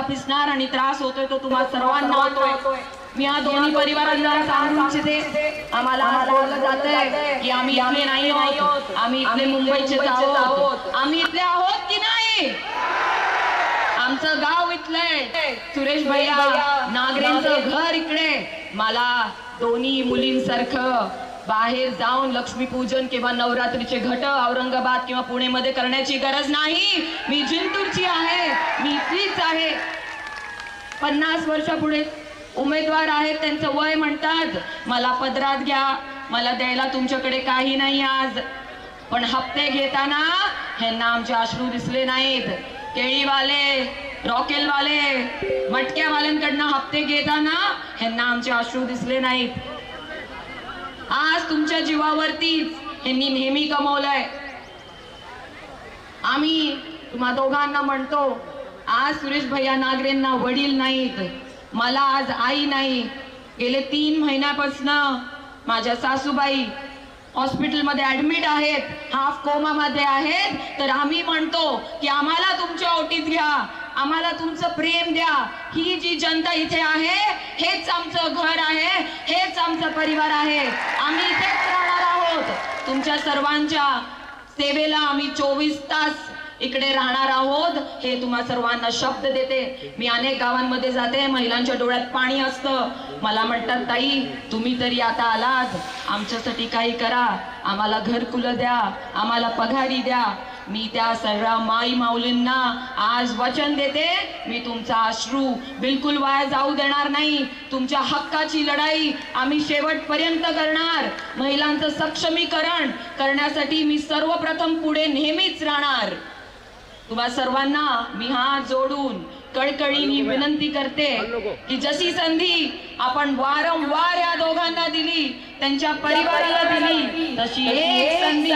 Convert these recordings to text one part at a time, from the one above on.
पिसणार आणि त्रास होतोय तो तुम्हाला सर्वांना होतोय. मी या दोन्ही परिवारांना सांगू इच्छिते आम्हाला बोललं जातंय की आम्ही इथले नाही आहोत. आम्ही इथले मुंबईचेच आहोत आम्ही इथले आहोत की नाही? आमचं गाव इथलंय सुरेश भैया नागरेंचं घर इकडे. मला दोन्ही मुलींसारखं बाहेर जाऊन लक्ष्मीपूजन किंवा नवरात्रीचे घट औरंगाबाद किंवा पुणेमध्ये करण्याची गरज नाही. मी जिंतूरची आहे. मी इथलीच आहे. पन्नास वर्षापुढे उमेदवार आहेत त्यांचं वय म्हणतात. मला पदरात घ्या. मला द्यायला तुमच्याकडे काही नाही आज. पण हप्ते घेताना ह्यांना आमचे अश्रू दिसले नाहीत. केळीवाले रॉकेलवाले मटक्यावाल्यांकडनं हप्ते घेताना ह्यांना आमचे अश्रू दिसले नाहीत. आज तुमच्या जीवावरतीच यांनी नेहमी कमवलंय आम्ही तुम्हा दोघांना म्हणतो आज सुरेश भैया नागरेंना वडील नाहीत मला आज आई नाही. गेले तीन महिन्यापासनं माझ्या सासूबाई हॉस्पिटलमध्ये ऍडमिट आहेत हाफ कोमामध्ये आहेत. तर आम्ही म्हणतो की आम्हाला तुमच्या ओटीत घ्या. आम्हाला तुमचं प्रेम द्या. ही जी जनता इथे आहे हेच आमचं घर आहे हेच आमचं परिवार आहे. आम्ही इथेच राहणार आहोत. तुमच्या सर्वांच्या सेवेला आम्ही चोवीस तास इकडे राहणार आहोत. हे तुम्हा सर्वांना शब्द देते. मी अनेक गावांमध्ये जाते. महिलांच्या डोळ्यात पाणी असतं. मला म्हणतात ताई तुम्ही तरी आता आलात. आमच्यासाठी काही करा. आम्हाला घरकुलं द्या. आम्हाला पगारी द्या. मी त्या सर्व माई माऊलींना आज वचन देते. मी तुमचा अश्रू बिलकुल वाया जाऊ देणार नाही. तुमच्या हक्काची लढाई आम्ही शेवटपर्यंत करणार. महिलांचं सक्षमीकरण करण्यासाठी मी सर्वप्रथम पुढे नेहमीच राहणार. तुम्हा सर्वांना मी हात जोडून कळकळीने विनंती करते की जशी संधी आपण वारंवार या दोघांना दिली त्यांच्या परिवाराला दिली तशी एक संधी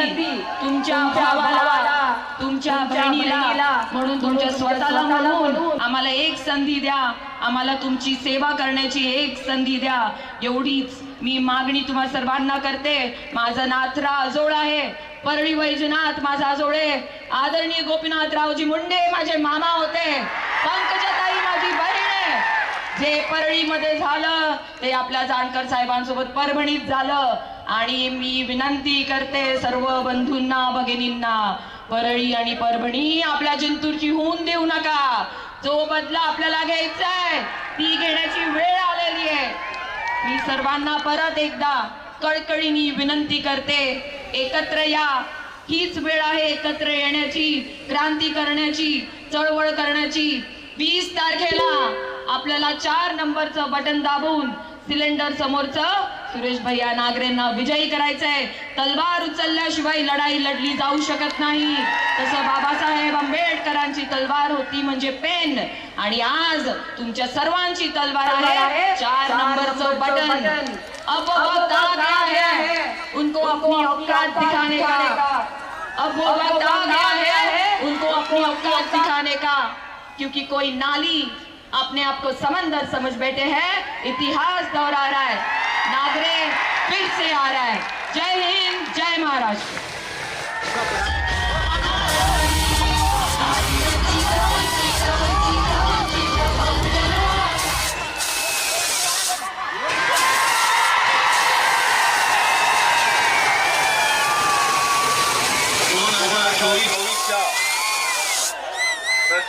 तुमच्या भावाला तुमच्या बहिणीला. म्हणून तुमच्या स्वतःला म्हणून आम्हाला एक संधी द्या. आम्हाला तुमची सेवा करण्याची एक संधी द्या. एवढीच मी मागणी तुम्हा सर्वांना करते. माझं नाथरा अजोळ आहे. परळी वैजनाथ माझा जोडे आदरणीय गोपीनाथरावजी मुंडे माझे मामा होते. पंकजाताई माझी बहीण. आहे जे परळीमध्ये झालं ते आपल्या जानकर साहेबांसोबत परभणीत झालं. आणि मी विनंती करते सर्व बंधूंना भगिनींना परळी आणि परभणी आपल्या जिंतूरची होऊन देऊ नका. जो बदला आपल्याला घ्यायचा आहे ती घेण्याची वेळ आलेली आहे. मी सर्वांना परत एकदा कळकळीनी विनंती करते. एकत्र या. हीच वेळ आहे एकत्र येण्याची क्रांती करण्याची चळवळ करण्याची. वीस तारखेला आपल्याला चार नंबरचं बटन दाबून सिलेंडर समोरचं सुरेश भैया नागरेंना विजयी करायचंय. तलवार उचलल्याशिवाय लढाई लढली जाऊ शकत नाही. तसं बाबासाहेब आंबेडकरांची तलवार होती म्हणजे पेन. आणि आज तुमच्या सर्वांची तलवार आहे चार नंबरचं बटन. अब वक्त आ गया है। उनको अपनी औकात दिखाने का। अब वो वक्त आ गया है। उनको अपनी औकात दिखाने का। क्योंकि कोई नाली अपने आप को समंदर समझ बैठे हैं। इतिहास दोहरा रहा है। नागरे फिर से आ रहा है। जय हिंद जय महाराष्ट्र।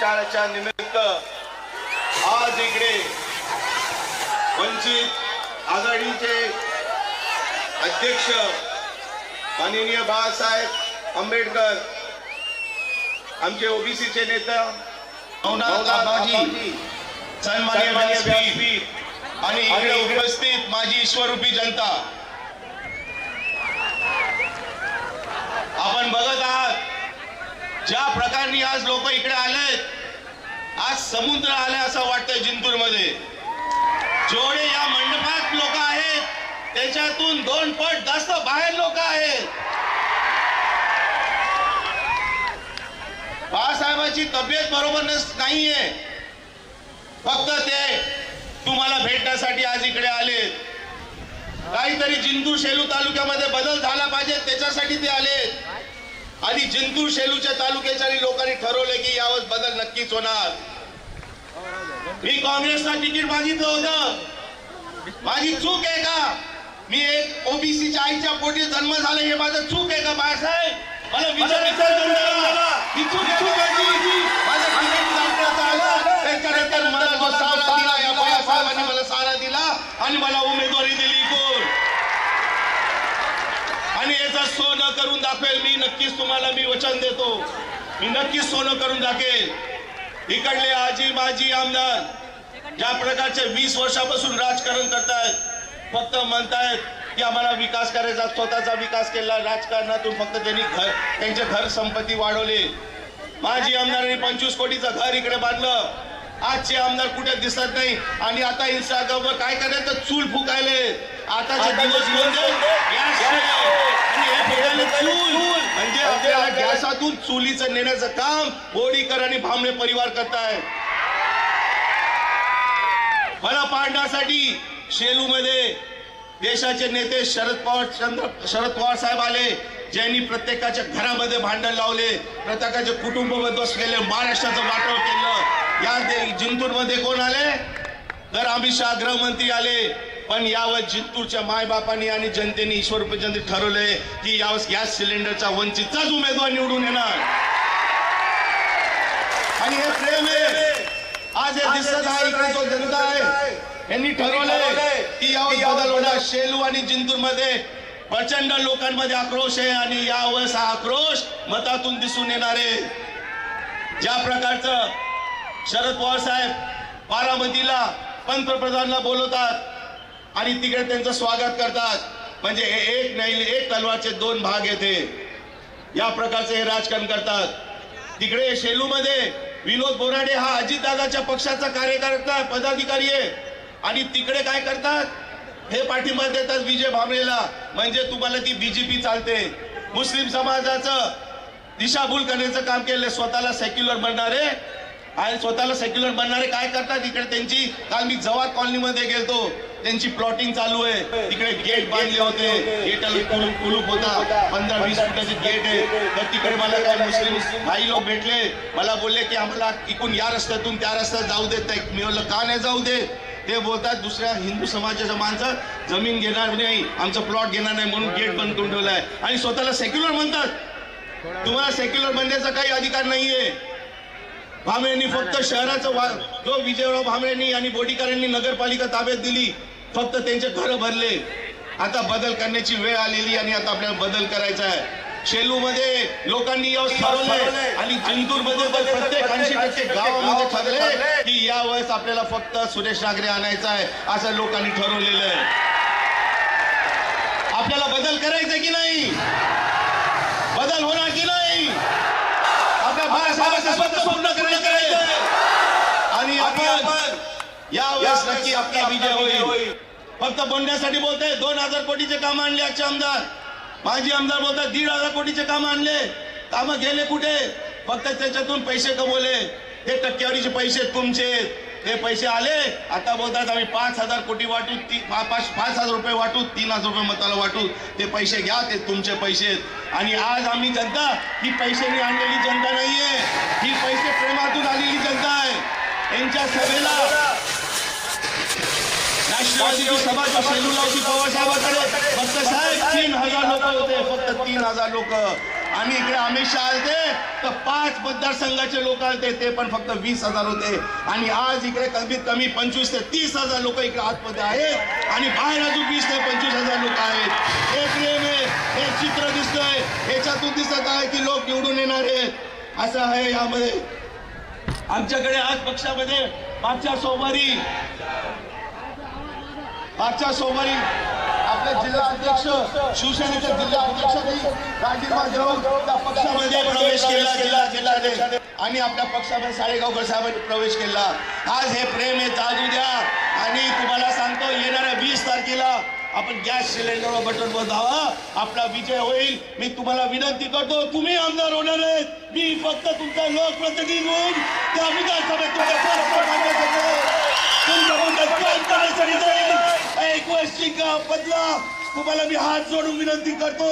प्रचाराच्या निमित्त आज इकडे वंचित आघाडीचे अध्यक्ष माननीय बाळासाहेब आंबेडकर आमचे ओबीसीचे नेता आणि इकडे उपस्थित माझी ईश्वरूपी जनता. आपण बघत आहात ज्या प्रकारे आज लोक इकडे आलेत आज समुद्र आले असं वाटतंय जिंतूरमध्ये जेवढे या मंडपात लोक आहेत त्याच्यातून दोन पट जास्त बाहेर लोक आहेत. बाळासाहेबांची तब्येत बरोबर नाहीये. फक्त ते तुम्हाला भेटण्यासाठी आज इकडे आलेत. काहीतरी जिंतूर शेलू तालुक्यामध्ये बदल झाला पाहिजे त्याच्यासाठी ते आले आणि जिंतूर शेलूच्या तालुक्याच्या लोकांनी ठरवले की यावेळेस बदल नक्कीच होणार मी काँग्रेसला तिकीट मागितलं होतं माझी चूक आहे का मी एक ओबीसीच्या आईच्या पोटी जन्म झाला हे माझं चूक आहे का बाळासाहेब मला विचार विचार करू नका. ही चूक आहे माझी. माझं तिकीट संपण्याचं आलं. त्याच्यानंतर मला जो सहारा दिला या बाळासाहेबांनी मला सहारा दिला आणि मला उमेदवारी दिली कोण आणि याचं सोनं करून दाखवेल. मी नक्कीच तुम्हाला मी वचन देतो. मी नक्कीच सोनं करून दाखवेल इकडले आजी माजी आमदार ज्या प्रकारचे वीस वर्षापासून राजकारण करतायत फक्त म्हणतायत की आम्हाला विकास करायचा स्वतःचा विकास केला. राजकारणातून फक्त त्यांनी घर त्यांचे घर संपत्ती वाढवले. माजी आमदारांनी पंचवीस कोटीचं घर इकडे बांधलं. आजचे आमदार कुठे दिसत नाही. आणि आता इंस्टाग्रामवर काय करायचं? चूल फुकायले. आताचे दिवस म्हणजे चूल. म्हणजे आपल्याला गॅसातून चुलीचं नेण्याचं काम बोडीकर आणि भांबळे परिवार करताय. मला पाडण्यासाठी शेलू मध्ये देशाचे नेते शरद पवार चंद्र शरद पवार साहेब आले ज्यांनी प्रत्येकाच्या घरामध्ये भांडण लावले प्रत्येकाचे कुटुंब उद्ध्वस्त केले महाराष्ट्राचं वाटव केलं. या जिंतूरमध्ये कोण आले? तर अमित शहा गृहमंत्री आले. पण यावर जिंतूरच्या मायबापांनी आणि जनतेने ईश्वर उपजंती ठरवले की यावेळेस गॅस सिलेंडरचा वंचितचाच उमेदवार निवडून येणार. आणि हे प्रेम आहे. आज हे दिसत आहे जो जनता आहे. यांनी ठरवलंय की यावेळेस बदल होणार. शेलू आणि जिंतूरमध्ये प्रचंड लोकांमध्ये आक्रोश आहे आणि यावेळेस हा आक्रोश मतातून दिसून येणार आहे. ज्या प्रकारचं शरद पवार साहेब बारामतीला पंतप्रधानला बोलवतात आणि तिकडे त्यांचं स्वागत करतात. म्हणजे हे एक नाही एक तलवारचे दोन भाग येते या प्रकारचे हे राजकारण करतात. तिकडे शेलूमध्ये विनोद बोराडे हा अजितदादाच्या पक्षाचा कार्यकर्ता पदाधिकारी आहे. आणि तिकडे काय करतात? हे पाठिंबा देतात विजय भांबरेला म्हणजे तुम्हाला ती बीजेपी चालते. मुस्लिम समाजाचं दिशाभूल करण्याचं काम केलं स्वतःला सेक्युलर बनणारे आणि स्वतःला सेक्युलर बनणारे काय करतात? इकडे त्यांची काल मी जवाहर कॉलनीमध्ये गेलतो. त्यांची प्लॉटिंग चालू आहे. तिकडे गेट बांधले होते. गेटाला कुलूप कुलूप होता. पंधरा वीस फुटाचे गेट आहे. तर तिकडे मला काय मुस्लिम काही लोक भेटले. मला बोलले की आम्हाला इकडून या रस्त्यातून त्या रस्त्यात जाऊ देत नाही मी म्हणलं का नाही जाऊ दे ते बोलतात दुसऱ्या हिंदू समाजाच्या माणसं जमीन घेणार नाही. आमचं प्लॉट घेणार नाही म्हणून गेट बंद करून ठेवलाय आणि स्वतःला सेक्युलर म्हणतात. तुम्हाला सेक्युलर बनण्याचा काही अधिकार नाहीये. भांबरेंनी फक्त शहराचं वा जो विजयराव भांबरेंनी आणि बोडीकरांनी नगरपालिका ताब्यात दिली फक्त त्यांचे घर भरले. आता बदल करण्याची वेळ आलेली आणि आता आपल्याला बदल करायचा आहे. शेलू मध्ये लोकांनी आणि जिंतूरमध्ये प्रत्येक ऐंशी टक्के गावामध्ये ठरले की या वेळेस आपल्याला फक्त सुरेश नागरे आणायचा आहे असं लोकांनी ठरवलेलं आहे. आपल्याला बदल करायचा की नाही? बदल होणार की नाही? बाळासाहेबांचं स्वप्न पूर्ण करायचं आणि आपण यावेळेस नक्की आपला विजय होईल. फक्त बोलण्यासाठी बोलते दोन हजार कोटीचे काम आणले आजचे आमदार. माजी आमदार बोलतात दीड हजार कोटीचे काम आणले. काम गेले कुठे? फक्त त्याच्यातून पैसे कमवले. हे टक्केवारीचे पैसे तुमचे. ते पैसे आले. आता बोलतात आम्ही पाच हजार कोटी वाटू ती पाच पाच हजार रुपये वाटू तीन हजार रुपये मताला वाटू. ते पैसे घ्या ते तुमचे पैसे आहेत. आणि आज आम्ही जनता ही पैशाने आणलेली जनता नाहीये. ही पैसे प्रेमातून आलेली जनता आहे. यांच्या सभेला राष्ट्रवादीची सभा पवार साहेबांकडे फक्त साहेब तीन हजार लोक होते फक्त तीन हजार लोक. आणि इकडे अमित शहा आलते. तर पाच मतदारसंघाचे लोक आलते. ते पण फक्त वीस हजार होते. आणि आज इकडे कमीत कमी पंचवीस ते तीस हजार लोक इकडे आतमध्ये आहेत. आणि बाहेर अजून वीस ते पंचवीस हजार लोक आहेत. हे प्रेम आहे. हे चित्र दिसतंय. याच्यातून दिसत आहे की लोक निवडून येणार आहेत. असं आहे यामध्ये. आमच्याकडे आज पक्षामध्ये मागच्या सोमवारी मागच्या सोमवारी आपले जिल्हा अध्यक्ष शिवसेनेचे जिल्हा अध्यक्षांनी राजीनामा देऊन त्या पक्षामध्ये प्रवेश केला जिल्हा जिल्हाध्यक्षाने आणि आपल्या पक्षामध्ये साळेगावकर साहेबांनी प्रवेश केला. आज हे प्रेम हे जागू द्या आणि तुम्हाला सांगतो येणाऱ्या वीस तारखेला आपण गॅस सिलेंडरवर बटन बंधावा आपला विजय होईल. मी तुम्हाला विनंती करतो तुम्ही आमदार होणार आहेत. मी फक्त तुमचा लोकप्रतिनिधी म्हणून त्या विधानसभेत तुमच्या एक का बदला? तुम्हाला मी हात जोडून विनंती करतो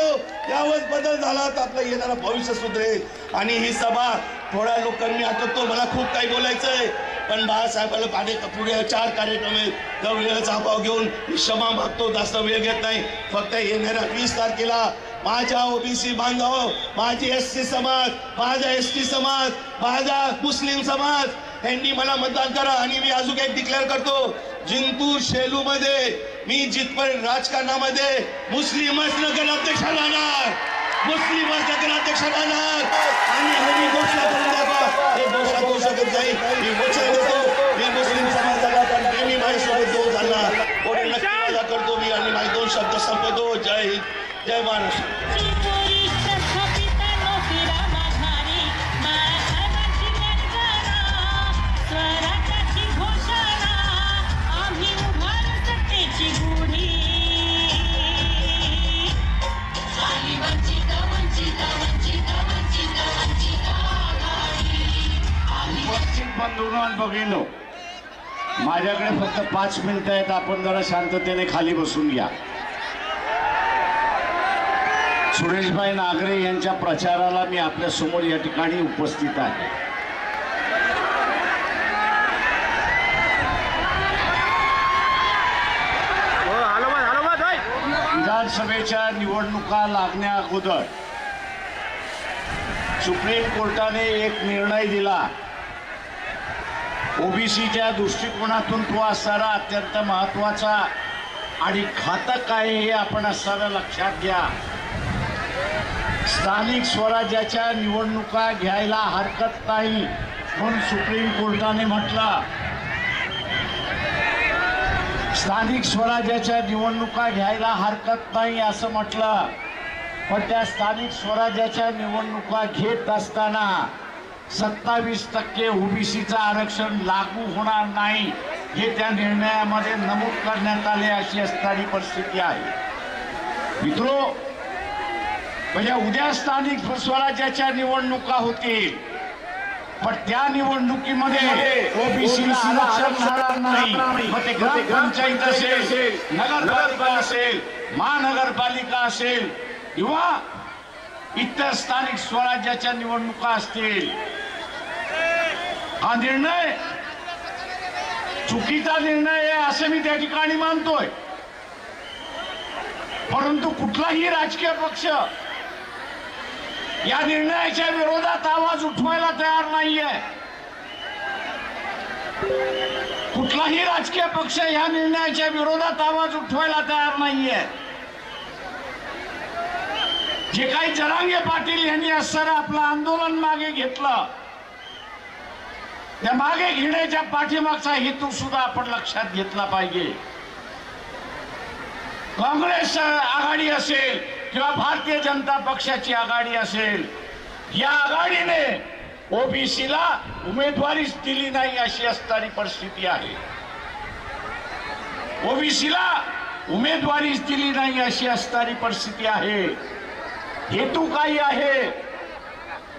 यावर बदल झाला तर आपलं येणारा भविष्य सुधरेल. आणि ही सभा थोड्या लोकांनी आटवतो मला खूप काही बोलायचंय. पण बाळासाहेबाला पाणी पुढे चार कार्यक्रम आहेत. त्या वेळेचा अभाव घेऊन मी क्षमा मागतो जास्त वेळ घेत नाही. फक्त येणाऱ्या वीस तारखेला माझ्या ओबीसी बांधव माझी एस टी समाज माझा एस टी समाज माझा मुस्लिम समाज यांनी मला मतदान करा आणि मी अजून एक डिक्लेअर करतो. जिंतूर शेलू मध्ये मी जिथपर्यंत राजकारणामध्ये मुस्लिमच नगराध्यक्ष राहणार मुस्लिमच नगराध्यक्ष राहणार आणि हे मी घोषणा करून दाखवा. हे घोषणा होऊ शकत नाही. मी वचन देतो. मी मुस्लिम समाजाला पण नेहमी माझ्यासोबत दोन झाला कोणी नक्की माझा करतो मी आणि माझे दोन शब्द संपवतो. जय हिंद. जय महाराष्ट्र. बंधूंनो आणि भगिनींनो माझ्याकडे फक्त पाच मिनिटं आहेत. आपण जरा शांततेने खाली बसून घ्या. सुरेशभाई नागरे यांच्या प्रचाराला मी आपल्यासमोर या ठिकाणी उपस्थित आहे. विधानसभेच्या निवडणुका लागण्या अगोदर सुप्रीम कोर्टाने एक निर्णय दिला. ओबीसीच्या दृष्टिकोनातून तो असणारा अत्यंत महत्त्वाचा आणि घातक आहे हे आपण असणारं लक्षात घ्या. स्थानिक स्वराज्याच्या निवडणुका घ्यायला हरकत नाही म्हणून सुप्रीम कोर्टाने म्हटलं. स्थानिक स्वराज्याच्या निवडणुका घ्यायला हरकत नाही असं म्हटलं. पण त्या स्थानिक स्वराज्याच्या निवडणुका घेत असताना सत्तावीस टक्के ओबीसीचं आरक्षण लागू होणार नाही हे त्या निर्णयामध्ये नमूद करण्यात आले अशी असणारी परिस्थिती आहे. मित्रो म्हणजे उद्या स्थानिक स्वराज्याच्या निवडणुका होतील पण त्या निवडणुकीमध्ये ओबीसीला आरक्षण होणार नाही. मग ते ग्रामपंचायत असेल नगरपालिका असेल महानगरपालिका असेल किंवा इतर स्थानिक स्वराज्याच्या निवडणुका असतील हा निर्णय चुकीचा निर्णय आहे असं मी त्या ठिकाणी मानतोय. परंतु कुठलाही राजकीय पक्ष या निर्णयाच्या विरोधात आवाज उठवायला तयार नाहीये. कुठलाही राजकीय पक्ष या निर्णयाच्या विरोधात आवाज उठवायला तयार नाहीये. जे काही जरांगे पाटील यांनी असणारं आपलं आंदोलन मागे घेतलं त्या मागे घेण्याच्या पाठीमागचा हेतू सुद्धा आपण लक्षात घेतला पाहिजे. काँग्रेस आघाडी असेल किंवा भारतीय जनता पक्षाची आघाडी असेल या आघाडीने ओबीसीला उमेदवारीच दिली नाही अशी असणारी परिस्थिती आहे. ओबीसीला उमेदवारीच दिली नाही अशी असणारी परिस्थिती आहे. हेतू काही आहे.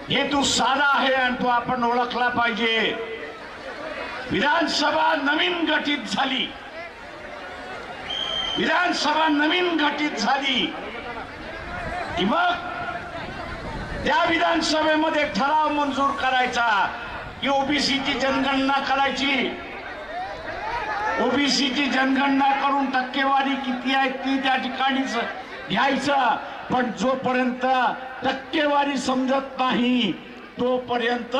हेतू साधा आहे आणि तो आपण ओळखला पाहिजे. विधानसभा नवीन गठीत झाली. विधानसभा नवीन गठीत झाली. की मग त्या विधानसभेमध्ये ठराव मंजूर करायचा. की ओबीसीची जनगणना करायची. ओबीसीची जनगणना करून टक्केवारी किती आहे ती त्या ठिकाणीच घ्यायचं. पण जोपर्यंत टक्केवारी समजत नाही तोपर्यंत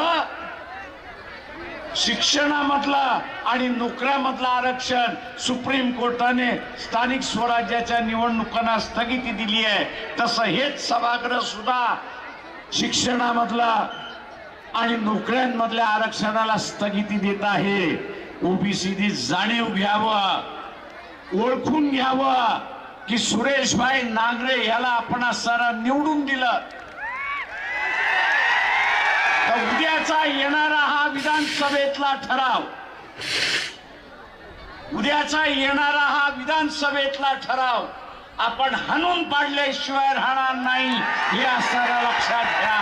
शिक्षणामधला आणि नोकऱ्यामधलं आरक्षण सुप्रीम कोर्टाने स्थानिक स्वराज्याच्या निवडणुकांना स्थगिती दिली आहे. तसं हेच सभागृह सुद्धा शिक्षणामधला आणि नोकऱ्यांमधल्या आरक्षणाला स्थगिती देत आहे. ओबीसीने जाणीव घ्यावं ओळखून घ्यावं की सुरेशभाई नांगरे याला आपण सारा निवडून दिलं. तर उद्याचा येणारा हा विधानसभेतला ठराव. उद्याचा येणारा हा विधानसभेतला ठराव आपण हाणून पाडल्याशिवाय राहणार नाही हे असणारा लक्षात घ्या.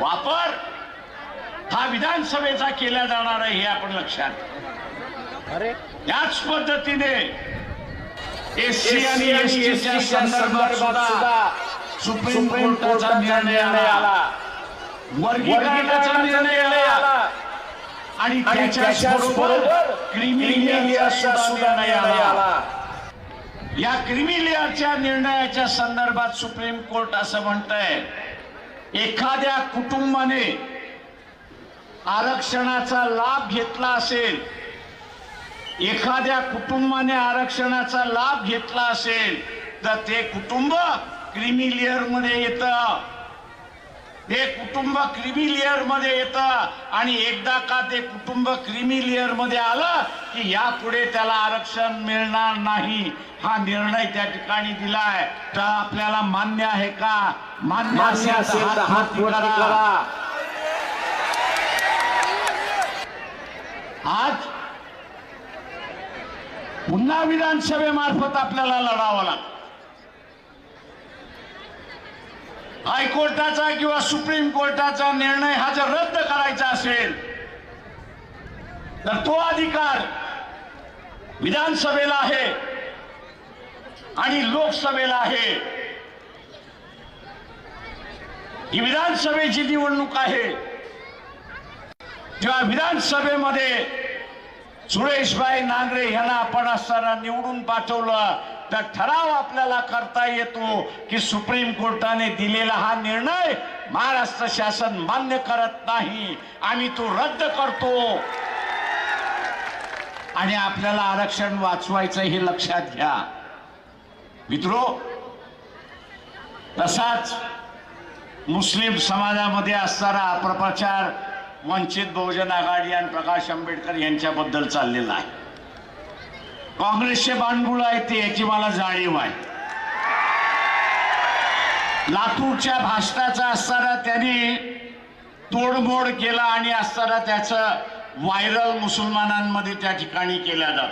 वापर हा विधानसभेचा केला जाणार आहे हे आपण लक्षात घ्या. याच पद्धतीने एससी आणि एसटीच्या संदर्भात सुद्धा सुप्रीम कोर्टाचा निर्णय आला. वर्गीकरणाचा निर्णय आला. आणि त्याच्याच बरोबर क्रिमिलियरचा सुद्धा निर्णय आला. या क्रिमिलियरच्या निर्णयाच्या संदर्भात सुप्रीम कोर्ट असं म्हणतंय एखाद्या कुटुंबाने आरक्षणाचा लाभ घेतला असेल एखाद्या कुटुंबाने आरक्षणाचा लाभ घेतला असेल तर ते कुटुंब क्रिमिलियरमध्ये येतं. ते कुटुंब क्रिमिलियरमध्ये येतं. आणि एकदा का ते कुटुंब क्रिमिलियरमध्ये आलं की यापुढे त्याला आरक्षण मिळणार नाही. हा निर्णय त्या ठिकाणी दिलाय. तर आपल्याला मान्य आहे का? मान्य असेल तर हात वर करा. आज पुन्हा विधानसभेमार्फत आपल्याला लढावं लागतं. हायकोर्टाचा किंवा सुप्रीम कोर्टाचा निर्णय हा जर रद्द करायचा असेल तर तो अधिकार विधानसभेला आहे आणि लोकसभेला आहे. ही विधानसभेची निवडणूक आहे. जेव्हा विधानसभेमध्ये सुरेशभाई नांगरे यांना आपण असताना निवडून पाठवलं तर ठराव आपल्याला करता येतो की सुप्रीम कोर्टाने दिलेला हा निर्णय महाराष्ट्र शासन मान्य करत नाही. आम्ही तो रद्द करतो. आणि आपल्याला आरक्षण वाचवायचं हे लक्षात घ्या. मित्रो तसाच मुस्लिम समाजामध्ये असणारा अपप्रचार वंचित बहुजन आघाडी आणि प्रकाश आंबेडकर यांच्याबद्दल चाललेला आहे. काँग्रेसचे बाणगुळ आहेत ते याची मला जाणीव आहे. लातूरच्या भाषणाचा असताना त्यांनी तोडमोड केला आणि असताना त्याचं व्हायरल मुसलमानांमध्ये त्या ठिकाणी केल्या जात.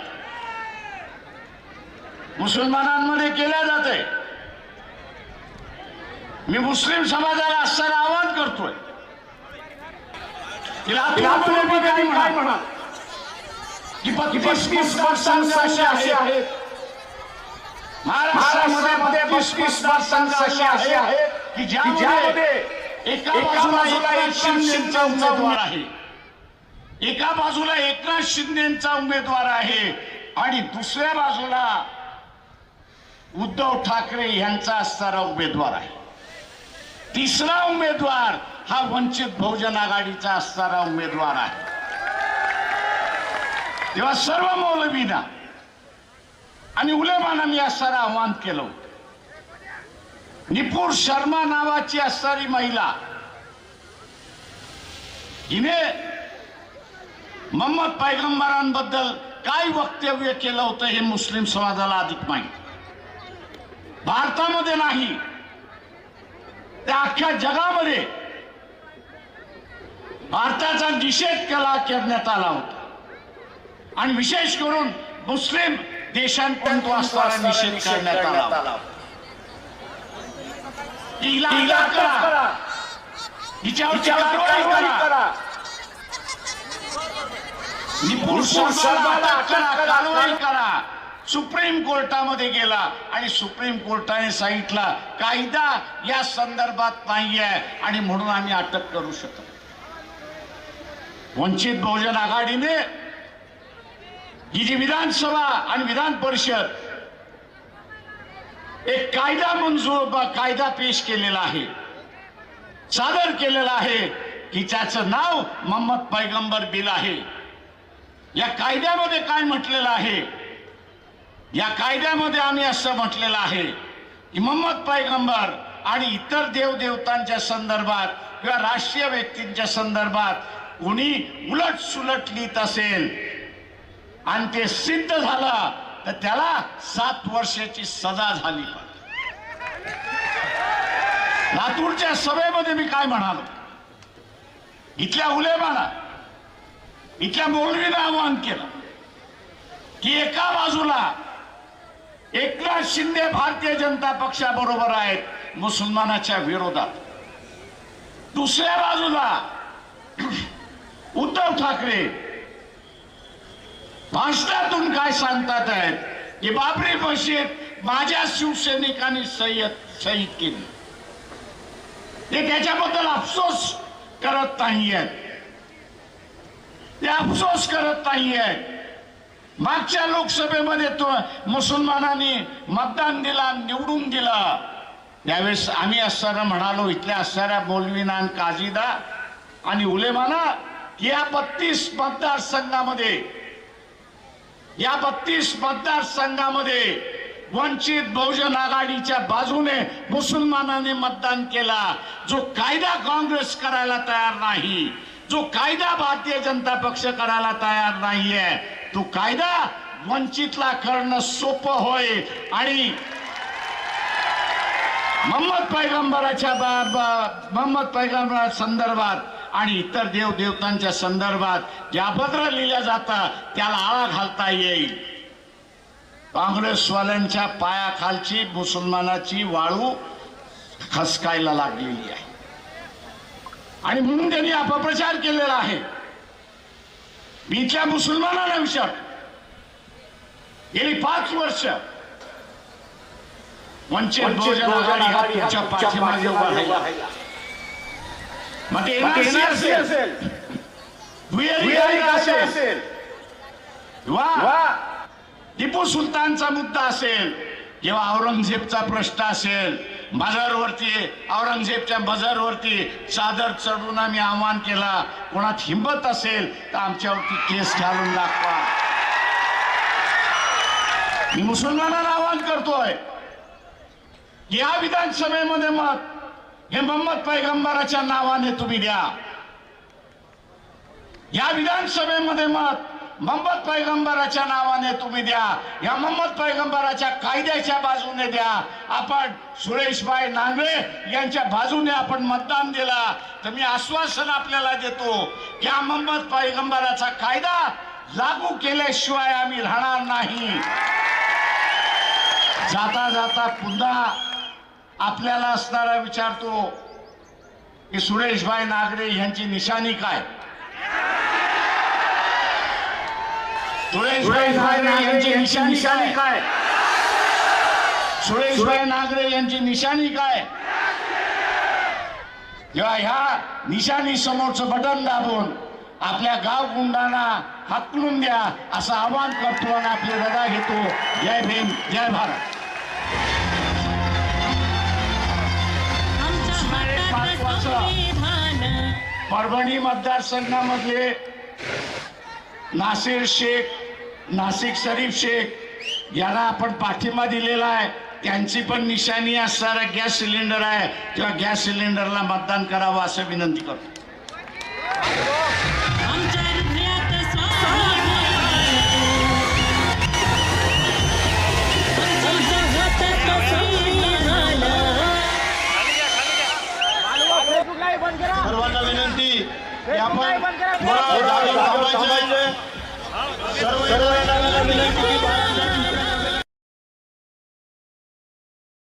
मुसलमानांमध्ये केल्या जाते मी मुस्लिम समाजाला असताना आवाहन करतोय. की असे आहेत महाराष्ट्रामध्ये असे आहेत की ज्यामध्ये एका बाजूला उमेदवार आहे एका बाजूला एकनाथ शिंदेचा उमेदवार आहे आणि दुसऱ्या बाजूला उद्धव ठाकरे यांचा असणारा उमेदवार आहे तिसरा उमेदवार हा वंचित बहुजन आघाडीचा असणारा उमेदवार आहे तेव्हा सर्व मौलवीना आणि उलेमाना मी असणारं आव्हान केलं होतं. निपुर शर्मा नावाची असणारी महिला हिने मोहम्मद पैगंबरांबद्दल काय वक्तव्य केलं होतं हे मुस्लिम समाजाला अधिक माहीत भारतामध्ये नाही त्या अख्ख्या जगामध्ये भारताचा निषेध केला करण्यात आला होता आणि विशेष करून मुस्लिम देशांकडून तो असणारा निषेध करण्यात आला. करा. सुप्रीम कोर्टामध्ये गेला आणि सुप्रीम कोर्टाने सांगितलं कायदा या संदर्भात नाहीये आणि म्हणून आम्ही अटक करू शकत वंचित बहुजन आघाडीने ही जी विधानसभा आणि विधान परिषद एक कायदा मंजूर कायदा पेश केलेला आहे सादर केलेला आहे की त्याचं नाव मोहम्मद पैगंबर बिल आहे. या कायद्यामध्ये काय म्हटलेलं आहे? या कायद्यामध्ये आम्ही असं म्हटलेलं आहे की मोहम्मद पैगंबर आणि इतर देवदेवतांच्या संदर्भात किंवा राष्ट्रीय व्यक्तींच्या संदर्भात कोणी उलट सुलट लिहित असेल आणि ते सिद्ध झालं तर त्याला सात वर्षाची सजा झाली. लातूरच्या सभेमध्ये मी काय म्हणालो? इथल्या उलेमाला इथल्या मौलवीनं आवाहन केलं की एका बाजूला एकनाथ शिंदे भारतीय जनता पक्षाबरोबर आहेत मुसलमानाच्या विरोधात. दुसऱ्या बाजूला उद्धव ठाकरे भाषणातून काय सांगतात आहेत? की बाबरी मशीद माझ्या शिवसैनिकांनी सय्यद शहीद केली. ते त्याच्याबद्दल अफसोस करत नाहीयेत. ते अफसोस करत नाहीयेत. मागच्या लोकसभेमध्ये तो मुसलमानांनी मतदान दिला निवडून दिला. त्यावेळेस आम्ही असताना म्हणालो इथल्या असणाऱ्या मौलवीना आणि काजीदा आणि उलेमाना या बत्तीस मतदारसंघामध्ये या बत्तीस मतदारसंघामध्ये वंचित बहुजन आघाडीच्या बाजूने मुसलमानांनी मतदान केला. जो कायदा काँग्रेस करायला तयार नाही जो कायदा भारतीय जनता पक्ष करायला तयार नाहीये तो कायदा वंचितला करणं सोपं होय आणि मोहम्मद पैगंबराच्या बा- मोहम्मद पैगंबरा संदर्भात आणि इतर देव देवतांच्या संदर्भात ज्या पत्र लिहिल्या जातात त्याला आळा घालता येईल. काँग्रेसवाल्यांच्या पायाखालची मुसलमानाची वाळू खसकायला लागलेली आहे. आणि म्हणून त्यांनी अपप्रचार केलेला आहे. मी इथल्या मुसलमानांना विचार गेली पाच वर्ष वंचित बहुजन आघाडी हा तुमच्या पाठीमागे उभा राहिला. मग असेल. दुहेरी असेल. वा. टिपू सुलतानचा मुद्दा असेल. किंवा औरंगजेबचा प्रश्न असेल. बाजारवरती औरंगजेबच्या बाजारवरती चादर चढून आम्ही आव्हान केला. कोणात हिंमत असेल तर आमच्यावरती केस घालून दाखवा. मी मुसलमानांना आवाहन करतोय. या विधानसभेमध्ये मत हे मोहम्मद पैगंबराच्या नावाने तुम्ही द्या. या विधानसभेमध्ये मत मोहम्मद पैगंबराच्या नावाने तुम्ही द्या. या मोहम्मद पैगंबराच्या कायद्याच्या बाजूने द्या. आपण सुरेशभाई नांगळे यांच्या बाजूने आपण मतदान दिला. तर मी आश्वासन आपल्याला देतो की हा मोहम्मद पैगंबराचा कायदा लागू केल्याशिवाय आम्ही राहणार नाही. जाता जाता पुन्हा आपल्याला असणारा विचारतो की सुरेशभाई नागरे यांची निशाणी काय? सुरेशभाई नागरे यांची निशाणी काय? सुरेशभाई नागरे यांची निशाणी काय? जेव्हा ह्या निशाणी समोरचं बटन दाबून आपल्या गाव गुंडांना हाकलून द्या असं आवाहन करतो आणि आपली रजा घेतो. जय भीम जय भारत. परभणी मतदारसंघामधले नासिर शेख नाशिक शरीफ शेख यांना आपण पाठिंबा दिलेला आहे. त्यांची पण निशाणी असणारा गॅस सिलेंडर आहे. तेव्हा गॅस सिलेंडरला मतदान करावं असं विनंती करतो. आपण थोडा जागेवर थांबायचे सर्व विनंती की